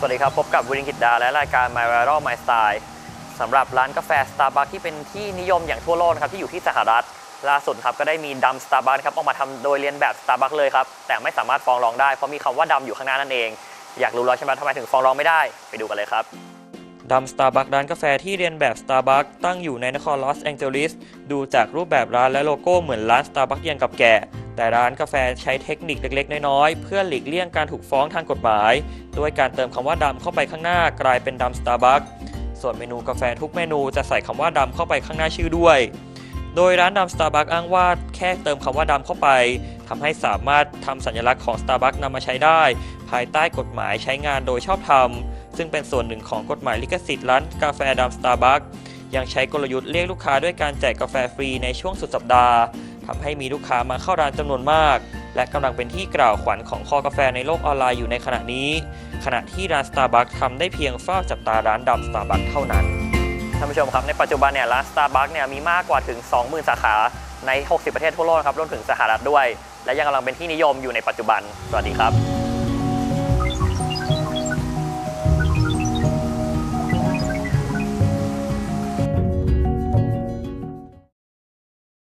สวัสดีครับ พบกับวิรินกิจดา และรายการ My Viral My Style สำหรับร้านกาแฟ Starbucks ที่เป็นที่นิยมอย่างทั่วโลกนะครับที่อยู่ที่สหรัฐล่าสุดครับก็ได้มีดำ Starbucks ครับออกมาทำโดยเรียนแบบ Starbucks เลยครับ แต่ไม่สามารถฟ้องร้องได้ เพราะมีคำว่าดำอยู่ข้างหน้านั่นเอง อยากรู้แล้วใช่ไหมทำไมถึงฟ้องร้องไม่ได้ไปดูกันเลยครับดำ Starbucks ร้านกาแฟที่เรียนแบบ Starbucks ตั้งอยู่ในนครลอสแองเจลิสดูจากรูปแบบร้านและโลโก้เหมือนร้าน Starbucks ยังกับแก่ แต่ร้านกาแฟใช้เทคนิคเล็กๆ น้อยๆ เพื่อหลีกเลี่ยงการถูกฟ้องทางกฎหมาย ด้วยการเติมคำว่าดำเข้าไปข้างหน้ากลายเป็นดำ Starbucks ส่วนเมนูกาแฟทุกเมนูจะใส่คำว่าดำเข้าไปข้างหน้าชื่อด้วย โดยร้านดำ Starbucks อ้างว่าแค่เติมคำว่าดำเข้าไปทำให้สามารถทำสัญลักษณ์ของ Starbucks นำมาใช้ได้ ภายใต้กฎหมายใช้งานโดยชอบธรรม ซึ่งเป็นส่วนหนึ่งของกฎหมายลิขสิทธิ์ร้านกาแฟดำ Starbucks ยังใช้กลยุทธ์เรียกลูกค้าด้วยการแจกกาแฟฟรีในช่วงสุดสัปดาห์ ทำให้มีลูกค้ามาเข้าร้านจำนวนมาก และกำลังเป็นที่กล่าวขวัญของคอกาแฟในโลกออนไลน์อยู่ในขณะนี้ ขณะที่ร้าน Starbucks ทำได้เพียงเฝ้าจับตาร้านดำ Starbucks เท่านั้นท่านผู้ชมครับในปัจจุบันเนี่ยร้าน Starbucks เนี่ยมีมากกว่าถึง 20,000 สาขาใน 60 ประเทศทั่วโลกครับรวมถึงสหรัฐด้วย และยังกำลังเป็นที่นิยมอยู่ในปัจจุบัน สวัสดีครับ